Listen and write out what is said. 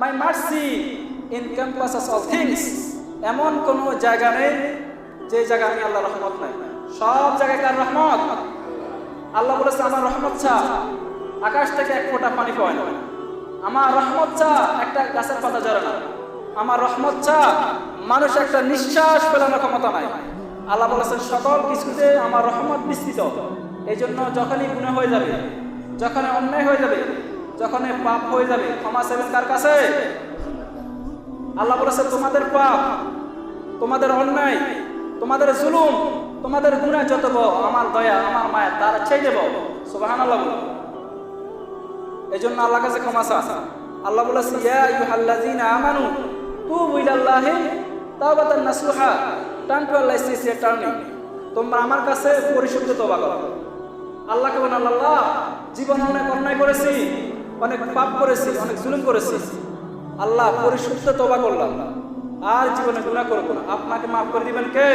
My mercy encompasses all things এমন কোনো জায়গা নেই যে জায়গা আমি আল্লাহ রহমত নাই। সব জায়গায় কার রহমত? আল্লাহ বলেছে, আমার রহমত চা, আকাশ থেকে এক ফোঁটা পানি পায় না। আমার রহমত চা, একটা গাছের পাতা জড়ে না। আমার রহমত চা, মানুষ একটা নিঃশ্বাস ফেলানোর ক্ষমতা নাই। আল্লাহ বলেছেন, সকল কিছুতে আমার রহমত বিস্তৃত। এই জন্য যখনই গুণে হয়ে যাবে যখন অন্যায় হয়ে যাবে যখনই পাপ হয়ে যাবে, ক্ষমা সেবেন কার কাছে? আল্লাহ বলেছে, তোমাদের পাপ, তোমাদের অন্যায়, তোমাদের জুলুম, তোমাদের গুণা যত আমার দয়া, আমার মায়া, তার ছেড়ে দেব সুবাহান আল্লাহ বলো এই জন্য আল্লাহ কাছে ক্ষমা চা আল্লাহ বলেছে, ইয়া আইয়ুহাল্লাযীনা আমানু, তুবু ইলাল্লাহি তাওবাতান নাসুহা turn to Allah sincere turning তোমরা আমার কাছে পরিশুদ্ধ তওবা করো। আল্লাহকে বলেন, আল্লাহ, জীবন অনেক অন্যায় করেছি অনেক পাপ করেছি, অনেক জুলুম করেছি। আল্লাহ পরিশুদ্ধ তবা করলাম। আর জীবনে গুণা করব না। আপনাকে মাফ করে দিবেন কে?